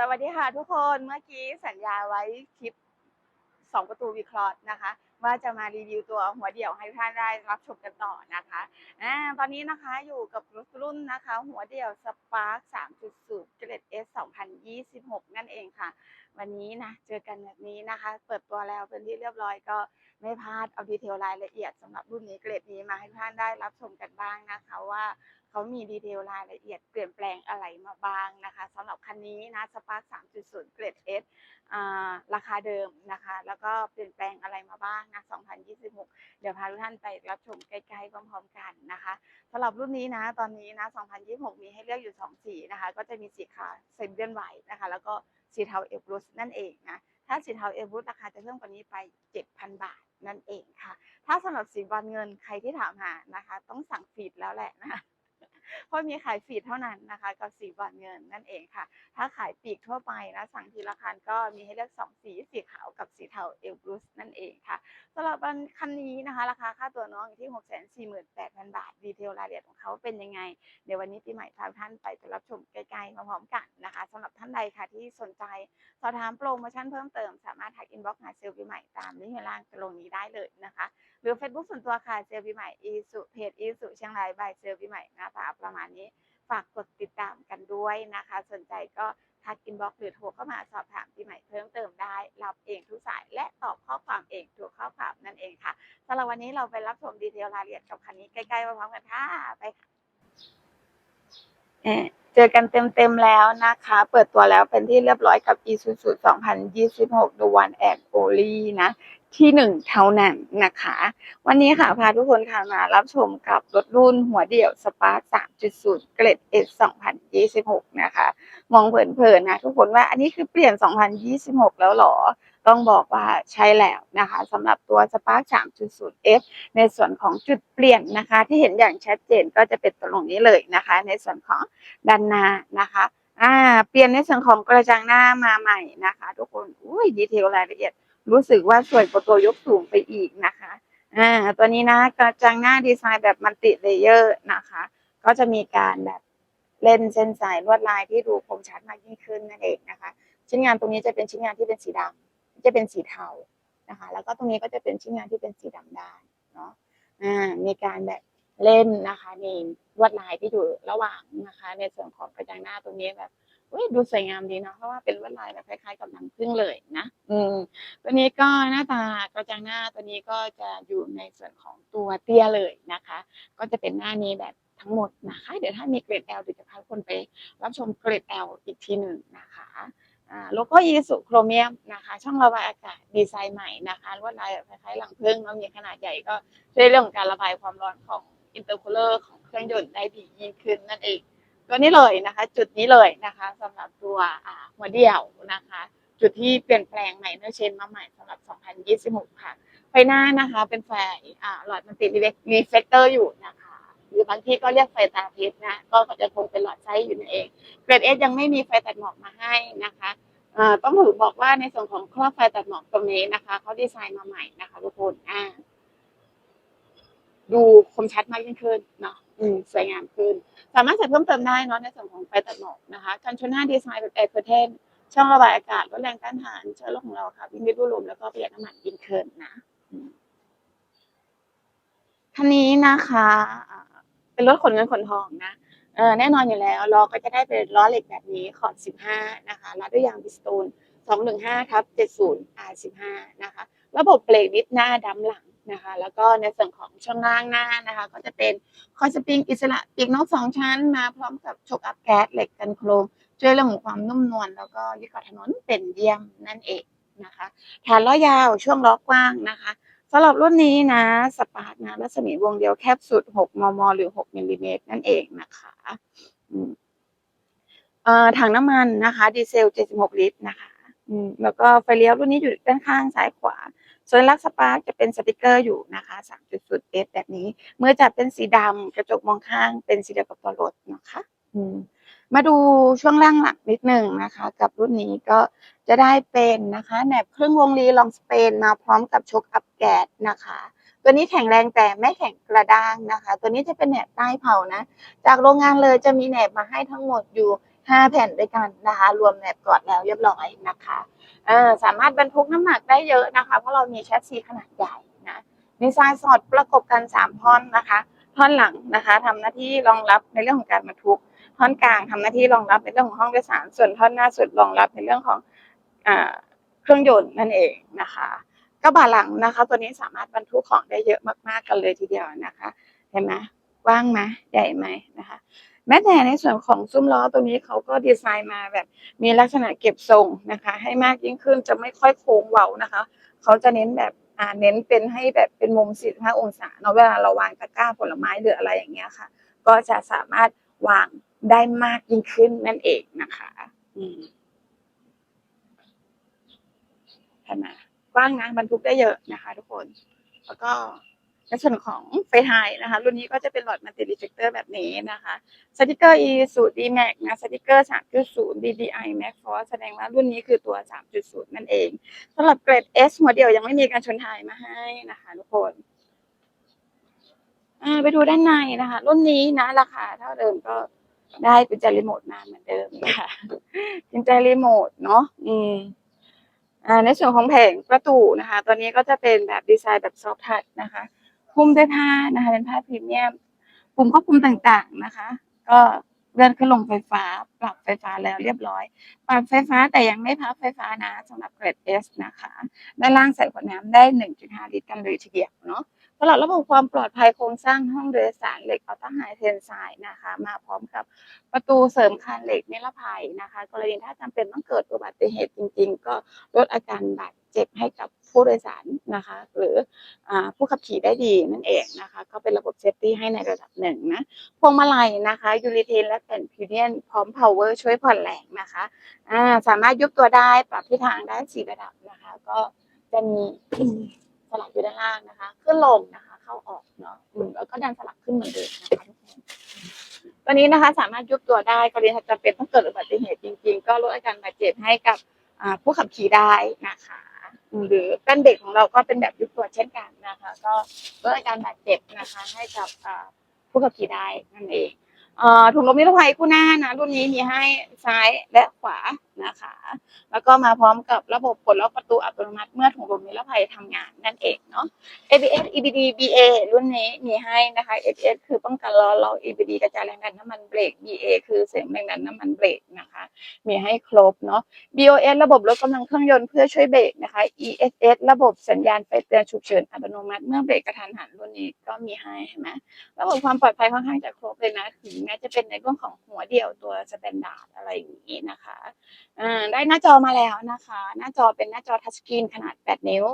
สวัสดีค่ะทุกคนเมื่อกี้สัญญาไว้คลิปสองประตูวิเคราะห์นะคะ ว่าจะมารีวิวตัวหัวเดี่ยวให้ท่านได้รับชมกันต่อนะคะอตอนนี้นะคะอยู่กับรุ่นนะคะ หัวเดี่ยวสปาร์ค3.0 เกรด S 2026 นั่นเองค่ะ วันนี้นะเจอกันแบบนี้นะคะ เปิดตัวแล้วเป็นที่เรียบร้อยก็ไม่พลาดเอาดีเทลรายละเอียดสำหรับรุ่นนี้เกรดนี้มาให้ท่านได้รับชมกันบ้างนะคะว่า เขามีดีเทลรายละเอียดเปลี่ยนแปลงอะไรมาบ้างนะคะสำหรับคันนี้นะสปาร์ค3.0 เกรด S อ่าราคาเดิมนะคะ แล้วก็เปลี่ยนแปลงอะไรมาบ้างนะ 2026 เดี๋ยวพาทุกท่านไปรับชมใกล้ๆพร้อมๆกันนะคะสำหรับรุ่นนี้นะ ตอนนี้นะ 2026 มีให้เลือกอยู่ 2 สีนะคะ ก็จะมีสีขาวเซมเบียนไวท์นะคะ แล้วก็สีเทาเอฟรุสนั่นเองนะ ถ้าสีเทาเอฟรุสราคาจะเพิ่มกว่านี้ไป 7,000 บาทนั่นเองค่ะ ถ้าสำหรับสีบอลเงินใครที่ถามหานะคะ ต้องสั่งฟีดแล้วแหละนะคะ เพราะมีขายฟีดเท่านั้นนะคะ กับสีบอลเงินนั่นเองค่ะ ถ้าขายปีกทั่วไปนะสั่งทีละคันก็มีให้เลือกสองสีสีขาวกับสีเทาเอลบรูสนั่นเองค่ะสำหรับคันนี้นะคะ ราคาค่าตัวน้องอยู่ที่ 648,000 บาท ดีเทลรายละเอียดของเขาเป็นยังไง เดี๋ยววันนี้ปีใหม่พาท่านไปรับชมใกล้ๆมาพร้อมกันนะคะสำหรับท่านใดค่ะที่สนใจสอบถามโปรโมชั่นเพิ่มเติมสามารถทักอินบ็อกซ์หาเซลล์ปีใหม่ตามลิงก์ข้างล่างตรงนี้ได้เลยนะคะหรือ Facebook ส่วนตัวค่ะเซลล์ปีใหม่อีสุเพจอีสุเชียงรายบายเซลล์ปีใหม่หน้าตาประมาณนี้ฝากกดติดตามกันด้วยนะคะ สนใจก็ทักอินบ็อกซ์หรือโทรเข้ามาสอบถามปีใหม่เพิ่มเติมได้ รับเองทุกสายและตอบข้อความเองทุกข้อความนั่นเองค่ะสำหรับวันนี้เราไปรับชมดีเทลรายละเอียดกับคันนี้ใกล้ๆพร้อมกันค่ะไปค่ะเอ่อเจอกันเต็มๆแล้วนะคะ เปิดตัวแล้วเป็นที่เรียบร้อยกับ Isuzu 2026 The One and Only นะ ที่หนึ่งเท่านั้นนะคะ วันนี้ค่ะพาทุกคนค่ะมารับชมกับรถรุ่นหัวเดี่ยว Spark 3.0 เกรด S 2026 นะคะ มองเผินๆนะทุกคนว่าอันนี้คือเปลี่ยน 2026 แล้วหรอ ต้องบอกว่าใช่แล้วนะคะสำหรับตัว Spark 3.0 F ในส่วนของจุดเปลี่ยนนะคะ ที่เห็นอย่างชัดเจนก็จะเป็นตรงนี้เลยนะคะ ในส่วนของด้านหน้านะคะอ่าเปลี่ยนในส่วนของกระจังหน้ามาใหม่นะคะ ทุกคนอุ้ยดีเทลรายละเอียด รู้สึกว่าสวยกว่าตัวยกสูงไปอีกนะคะอ่าตัวนี้นะกระจังหน้าดีไซน์แบบมัลติเลเยอร์นะคะ ก็จะมีการแบบเล่นเส้นสายลวดลายที่ดูคมชัดมากยิ่งขึ้นนั่นเองนะคะ ชิ้นงานตรงนี้จะเป็นชิ้นงานที่เป็นสีดำจะเป็นสีเทานะคะ แล้วก็ตรงนี้ก็จะเป็นชิ้นงานที่เป็นสีดำได้เนาะอ่ามีการแบบเล่นนะคะมีลวดลายที่อยู่ระหว่างนะคะ ในส่วนของกระจังหน้าตรงนี้แบบ ดูสวยงามดีเนาะเพราะว่าเป็นลวดลายแบบคล้ายๆกับหนังผึ้งเลยนะ อืม ตัวนี้ก็หน้าตากระจังหน้าตัวนี้ก็จะอยู่ในส่วนของตัวเตี้ยเลยนะคะ ก็จะเป็นหน้านี้แบบทั้งหมดนะคะ เดี๋ยวถ้ามีเกรด L เดี๋ยวจะพาทุกคนไปรับชมเกรด L อีกทีหนึ่งนะคะอ่าโลโก้ยีสุโครเมียมนะคะ ช่องระบายอากาศดีไซน์ใหม่นะคะลวดลายแบบคล้ายๆหลังพึ่งแล้วมีขนาดใหญ่ก็ช่วยเรื่องของการระบายความร้อนของอินเตอร์คูลเลอร์ของเครื่องยนต์ได้ดียิ่งขึ้นนั่นเอง ตัวนี้เลยนะคะ จุดนี้เลยนะคะสำหรับตัวหัวเดี่ยวนะคะ จุดที่เปลี่ยนแปลงใหม่เนอร์เชนมาใหม่สำหรับ 2026 ค่ะไฟหน้านะคะเป็นไฟหลอดมันติดรีเฟกเตอร์อยู่นะคะ หรือบางที่ก็เรียกไฟตาพิษนะก็จะคงเป็นหลอดไส้อยู่นั่นเองเกรดเอสยังไม่มีไฟตัดหมอกมาให้นะคะต้องถือบอกว่าในส่วนของครอบไฟตัดหมอกตรงนี้นะคะเขาดีไซน์มาใหม่นะคะทุกคนอ่าดูคมชัดมากยิ่งขึ้นเนาะ อืมสวยงามขึ้น สามารถใส่เพิ่มเติมได้เนาะในส่วนของไฟตัดหมอกนะคะกันชนหน้าดีไซน์แบบแอร์เคอร์เทนช่องระบายอากาศลดแรงต้านทานเชื้อโรคของเราค่ะวิ่งได้วยลมแล้วก็ประหยัดน้ำมันยิ่งขึ้นนะคันนี้นะคะเป็นรถขนเงินขนทองนะเออแน่นอนอยู่แล้วล้อก็จะได้เป็นล้อเหล็กแบบนี้ขอบ 15 นะคะรัดด้วยยางบิสโตน215ทับ70 R15 นะคะ ระบบเบรกดิสหน้าดำหลัง นะคะ แล้วก็ในส่วนของช่องล่างหน้านะคะ ก็จะเป็นคอยสปริงอิสระปีกนกสองชั้นมาพร้อมกับชกอัพแก๊สเหล็กกันโครมช่วยเรื่องของความนุ่มนวลแล้วก็ยึดเกาะถนนเป็นเยี่ยมนั่นเองนะคะฐานล้อยาวช่วงล้อกว้างนะคะสำหรับรุ่นนี้นะสปาร์ตนะรัศมีวงเดียวแคบสุด 6 มม หรือ 6มิลลิเมตรนั่นเองนะคะถังน้ำมันนะคะ ดีเซล 76 ลิตรนะคะแล้วก็ไฟเลี้ยวรุ่นนี้อยู่ด้านข้างซ้ายขวา ส่วนลักสปาร์กจะเป็นสติกเกอร์อยู่นะคะ3.0 S แบบนี้ เมื่อจับเป็นสีดำกระจกมองข้างเป็นสีเดียวกับตัวรถนะคะอืมมาดูช่วงล่างหลังนิดหนึ่งนะคะ กับรุ่นนี้ก็จะได้เป็นนะคะแหนบเครื่องวงลีลองสเปนมาพร้อมกับชกอัพแกดนะคะ ตัวนี้แข็งแรงแต่ไม่แข็งกระด้างนะคะ ตัวนี้จะเป็นแหนบใต้เผานะ จากโรงงานเลยจะมีแหนบมาให้ทั้งหมดอยู่ ห้าแผ่นด้วยกันนะคะ รวมแมปกอดแล้วเรียบร้อยนะคะเออสามารถบรรทุกน้ำหนักได้เยอะนะคะ เพราะเรามีแชสซีขนาดใหญ่นะดีไซน์สอดประกบกันสามท่อนนะคะ ท่อนหลังนะคะทำหน้าที่รองรับในเรื่องของการบรรทุก ท่อนกลางทำหน้าที่รองรับในเรื่องของห้องโดยสาร ส่วนท่อนหน้าสุดรองรับในเรื่องของอเครื่องยนต์นั่นเองนะคะกระบะหลังนะคะ ตัวนี้สามารถบรรทุกของได้เยอะมากๆกันเลยทีเดียวนะคะ เห็นไหมกว้างไหมใหญ่ไหมนะคะ แม้แต่ในส่วนของซุ้มล้อตรงนี้เขาก็ดีไซน์มาแบบมีลักษณะเก็บทรงนะคะ ให้มากยิ่งขึ้นจะไม่ค่อยโค้งเว้านะคะ เขาจะเน้นแบบอ่าเน้นเป็นให้แบบเป็นมุม 45 องศาเนาะเวลาเราวางตะกร้าผลไม้หรืออะไรอย่างเงี้ยค่ะ ก็จะสามารถวางได้มากยิ่งขึ้นนั่นเองนะคะอืมเห็นไหมกว้างนะบรรทุกได้เยอะนะคะ ทุกคน แล้วก็ ในส่วนของไฟท้ายนะคะ รุ่นนี้ก็จะเป็นหลอดมัลติรีเฟกเตอร์แบบนี้นะคะสติกเกอร์ e สูตร d max นะสติกเกอร์3.0 ddi max force แสดงว่ารุ่นนี้คือตัว 3.0 นั่นเองสำหรับเกรด S หัวเดียวยังไม่มีการชนท้ายมาให้นะคะทุกคนไปดูด้านในนะคะ รุ่นนี้นะ ราคาเท่าเดิมก็ได้เป็นใจรีโมทมาเหมือนเดิมค่ะเป็นใจรีโมทเนาะอืมอ่าในส่วนของแผงประตูนะคะ ตัวนี้ก็จะเป็นแบบดีไซน์แบบซอฟทัชนะคะ หุ้มด้วยผ้านะคะเป็นผ้าพรีเมียมปุ่มควบคุมต่างๆนะคะ ก็เลื่อนขึ้นลงไฟฟ้า ปรับไฟฟ้าแล้วเรียบร้อย ปรับไฟฟ้าแต่ยังไม่พับไฟฟ้านะสำหรับเกรด S นะคะ ด้านล่างใส่ขวดน้ำได้ 1.5 ลิตรกันเลยทีเดียวเนาะสำหรับระบบความปลอดภัยโครงสร้างห้องโดยสารเหล็กอัลต้าไฮเทนไซน์นะคะ มาพร้อมกับประตูเสริมคานเหล็กนิรภัยนะคะ กรณีถ้าจำเป็นต้องเกิดอุบัติเหตุจริง ๆ ก็ลดอาการบาดเจ็บให้กับ ผู้โดยสารนะคะ หรืออผู้ขับขี่ได้ดีนั่นเองนะคะก็เป็นระบบเซฟตี้ให้ในระดับหนึ่งนะพวงมาลัยนะคะยูริเทนและแผ่นพิวเนียนพร้อม power ช่วยผ่อนแรงนะคะอ่าสามารถยุบตัวได้ปรับทิศทางได้สี่ระดับนะคะ ก็จะมีสลักอยู่ด้านล่างนะคะขึ้นลงนะคะ เข้าออกเนาะแล้วก็ดันสลักขึ้นเหมือนเดิมนะคะทุกคนตัวนี้นะคะสามารถยุบตัวได้กรณีจำเป็นต้องเกิดอุบัติเหตุจริง ๆ ก็ลดอาการบาดเจ็บให้กับผู้ขับขี่ได้นะคะ หรือแป้นเบรกของเราก็เป็นแบบยุบตัวเช่นกันนะคะ ก็ลดอาการบาดเจ็บนะคะ ให้กับผู้ขับขี่ได้นั่นเองอถุงลมนิรภัยคู่หน้านะรุ่นนี้มีให้ซ้ายและขวา นะคะ แล้วก็มาพร้อมกับระบบปลดล็อกประตูอัตโนมัติเมื่อถุงลมนิรภัยทำงานนั่นเองเนาะ ABS EBD BA รุ่นนี้มีให้นะคะ ABS คือป้องกันล้อเรา EBD กระจายแรงดันน้ำมันเบรก BA คือเสริมแรงดันน้ำมันเบรกนะคะ มีให้ครบเนาะ BOS ระบบลดกำลังเครื่องยนต์เพื่อช่วยเบรกนะคะ ESS ระบบสัญญาณไฟเตือนฉุกเฉินอัตโนมัติเมื่อเบรกกระทันหันรุ่นนี้ก็มีให้ใช่ไหมระบบความปลอดภัยค่อนข้างจะครบเลยนะถึงแม้จะเป็นในเรื่องของหัวเดี่ยวตัวสแตนดาร์ดอะไรอย่างนี้นะคะ อ่าได้หน้าจอมาแล้วนะคะ หน้าจอเป็นหน้าจอทัชสกรีนขนาด 8 นิ้ว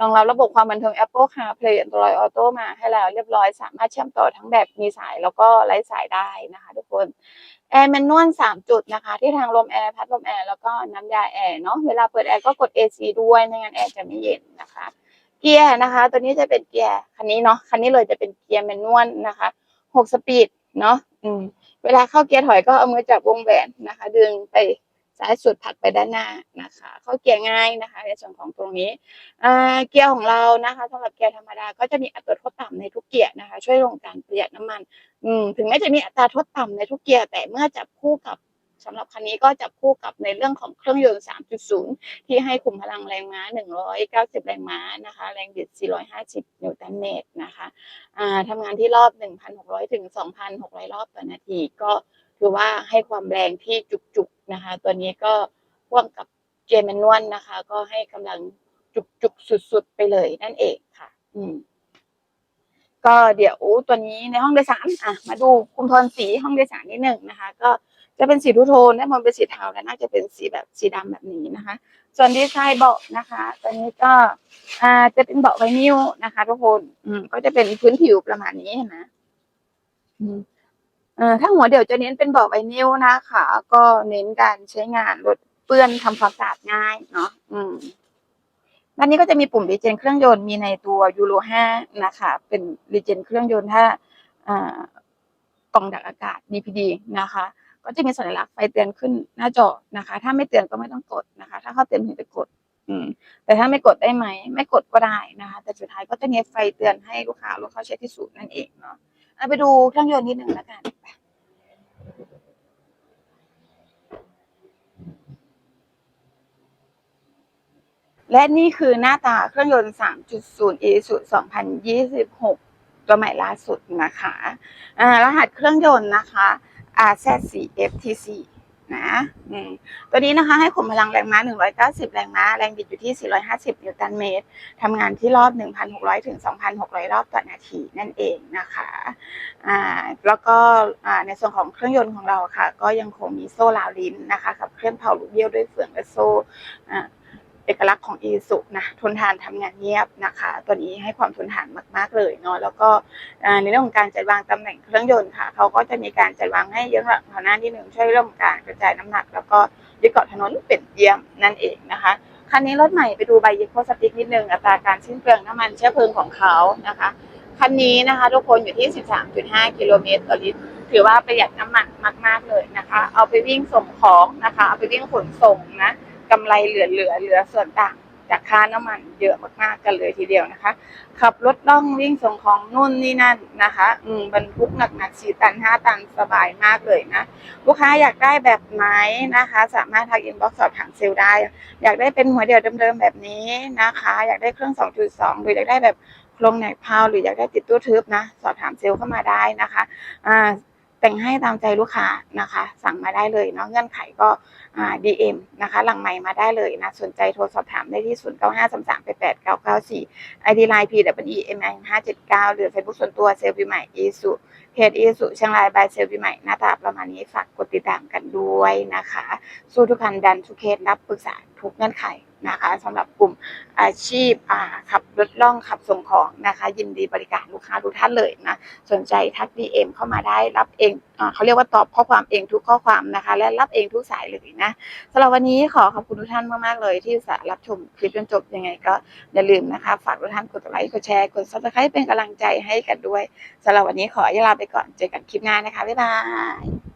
รองรับระบบความบันเทิง Apple CarPlay Android Auto มาให้แล้วเรียบร้อยสามารถเชื่อมต่อทั้งแบบมีสายแล้วก็ไร้สายได้นะคะทุกคนแอร์แมนนวล3จุดนะคะ ที่ทางลมแอร์พัดลมแอร์แล้วก็น้ำยาแอร์เนาะเวลาเปิดแอร์ก็กด AC ด้วยไม่งั้นแอร์จะไม่เย็นนะคะ เกียร์นะคะ ตัวนี้จะเป็นเกียร์คันนี้เนาะคันนี้เลยจะเป็นเกียร์แมนนวลนะคะหกสปีดเนาะอืมเวลาเข้าเกียร์ถอยก็เอามือจับวงแหวนนะคะ ดึงไป ซ้ายสุดผักไปด้านหน้านะคะเข้าเกียร์ง่ายนะคะ ในส่วนของตรงนี้เกียร์ของเรานะคะสำหรับเกียร์ธรรมดาก็จะมีอัตราโทษต่ำในทุกเกียร์นะคะ ช่วยลงการประหยัดน้ำมันอืถึงแม้จะมีอัตราโทษต่ำในทุกเกียร์แต่เมื่อจับคู่กับสำหรับคันนี้ก็จับคู่กับในเรื่องของเครื่องยนต์ 3.0 ที่ให้คุมพลังแรงม้า 190 แรงม้านะคะ แรงบิด 450 นิวตันเมตรนะคะทำงานที่รอบ 1,600 ถึง 2,600 รอบต่อนาทีก็ ถือว่าให้ความแรงที่จุกๆนะคะ ตัวนี้ก็พ่วงกับเกียร์แมนนวลนะคะ ก็ให้กำลังจุกๆสุดๆไปเลยนั่นเองค่ะ อืม ก็เดี๋ยวตัวนี้ในห้องโดยสารอะมาดูคุมโทนสีห้องโดยสารนิดหนึ่งนะคะ ก็จะเป็นสีทูโทนด้านบนเป็นสีเทาและน่าจะเป็นสีแบบสีดำแบบนี้นะคะ ส่วนดีไซน์เบาะนะคะตัวนี้ก็อ่าจะเป็นเบาะไวนิลนะคะ ทุกคน อืม ก็จะเป็นพื้นผิวประมาณนี้เห็นไหมอืมเอ่อ ถ้าหัวเดี่ยวจะเน้นเป็นเบาะไวนิลนะคะ ก็เน้นการใช้งานลดเปื้อนทำความสะอาดง่ายเนาะอืมด้านนี้ก็จะมีปุ่มรีเจนเครื่องยนต์มีในตัวยูโร5นะคะ เป็นรีเจนเครื่องยนต์ถ้าอ่ากล่องดักอากาศ DPD นะคะ ก็จะมีสัญลักษณ์ไฟเตือนขึ้นหน้าจอนะคะ ถ้าไม่เตือนก็ไม่ต้องกดนะคะ ถ้าเข้าเต็มถึงจะกด อืม แต่ถ้าไม่กดได้ไหม ไม่กดก็ได้นะคะ แต่สุดท้ายก็จะมีไฟเตือนให้ลูกค้ารถเข้าใช้ที่ศูนย์นั่นเองเนาะเอาไปดูเครื่องยนต์นิดนึงแล้วกัน และนี่คือหน้าตาเครื่องยนต์ 3.0 Isuzu 2026 ตัวใหม่ล่าสุดนะคะรหัสเครื่องยนต์นะคะ RZ4FTC นะตัวนี้นะคะให้ขุมพลังแรงม้า 190 แรงม้า แรงบิดอยู่ที่ 450 นิวตันเมตร ทำงานที่รอบ 1,600 ถึง 2,600 รอบต่อนาทีนั่นเองนะคะอ่าแล้วก็ในส่วนของเครื่องยนต์ของเราค่ะ ก็ยังคงมีโซ่ลาวลิ้นนะคะกับเครื่องเผาลูกเบี้ยวด้วยเฟืองและโซ่ เอกลักษณ์ของอีสุนะทนทานทำงานเงียบนะคะ ตัวนี้ให้ความทนทานมากๆเลยเนาะแล้วก็ในเรื่องของการจัดวางตำแหน่งเครื่องยนต์ค่ะเขาก็จะมีการจัดวางให้เยอะหลังแถวหน้าที่หนึ่งช่วยเรื่องของการกระจายน้ำหนัก แล้วก็ยึดเกาะถนนเป็นเยี่ยมนั่นเองนะคะคันนี้รถใหม่ไปดูใบยึดโคสติกนิดนึงอัตราการสิ้นเปลืองน้ำมันเชื้อเพลิงของเขานะคะคันนี้นะคะทุกคนอยู่ที่ 13.5 กิโลเมตรต่อลิตร ถือว่าประหยัดน้ำมันมาก ๆ เลยนะคะ เอาไปวิ่งส่งของนะคะ เอาไปวิ่งขนส่งนะ กำไรเหลือเหลือเหลือส่วนต่างจากค่าน้ำมันเยอะมากๆกันเลยทีเดียวนะคะ ขับรถล่องวิ่งส่งของนู่นนี่นั่นนะคะ อืมบรรทุกหนักๆสี่ตันห้าตันสบายมากเลยนะ ลูกค้าอยากได้แบบไหนนะคะ สามารถทักอินบ็อกซ์สอบถามเซลล์ได้ อยากได้เป็นหัวเดียวเดิมๆแบบนี้นะคะ อยากได้เครื่อง 2.2 หรืออยากได้แบบโครงแหนกพาวหรืออยากได้ติดตู้ทึบนะ สอบถามเซลล์เข้ามาได้นะคะ อ่า แต่งให้ตามใจลูกค้านะคะ สั่งมาได้เลยเนาะเงื่อนไขก็อ่า DM นะคะ หลังใหม่มาได้เลยนะ สนใจโทรสอบถามได้ที่ 0 9 5 3 3 8 8 9 9 4 ID Line P W M I 579 หรือ Facebook ส่วนตัวเซลล์ปีใหม่อีสุเพจอีสุเชียงรายบายเซลล์ปีใหม่หน้าตาประมาณนี้ฝากกดติดตามกันด้วยนะคะ สู้ทุกคันดันทุกเคสรับปรึกษาทุกเงื่อนไข นะคะสำหรับกลุ่มอาชีพอ่าขับรถล่องขับส่งของนะคะ ยินดีบริการลูกค้าทุกท่านเลยนะสนใจทัก DM เอ็มเข้ามาได้รับเองอเขาเรียกว่าตอบข้อความเองทุกข้อความนะคะ และรับเองทุกสายเลยนะสำหรับวันนี้ขอขอบคุณทุกท่านมากๆเลย ที่สารับชมคลิปจนจบยังไงก็อย่าลืมนะคะ ฝากทุกท่านกดไลค์กดแชร์กด subscribe เป็นกำลังใจให้กันด้วยสำหรับวันนี้ขอลาไปก่อนเจอกันคลิปหน้านะคะบ๊ายบาย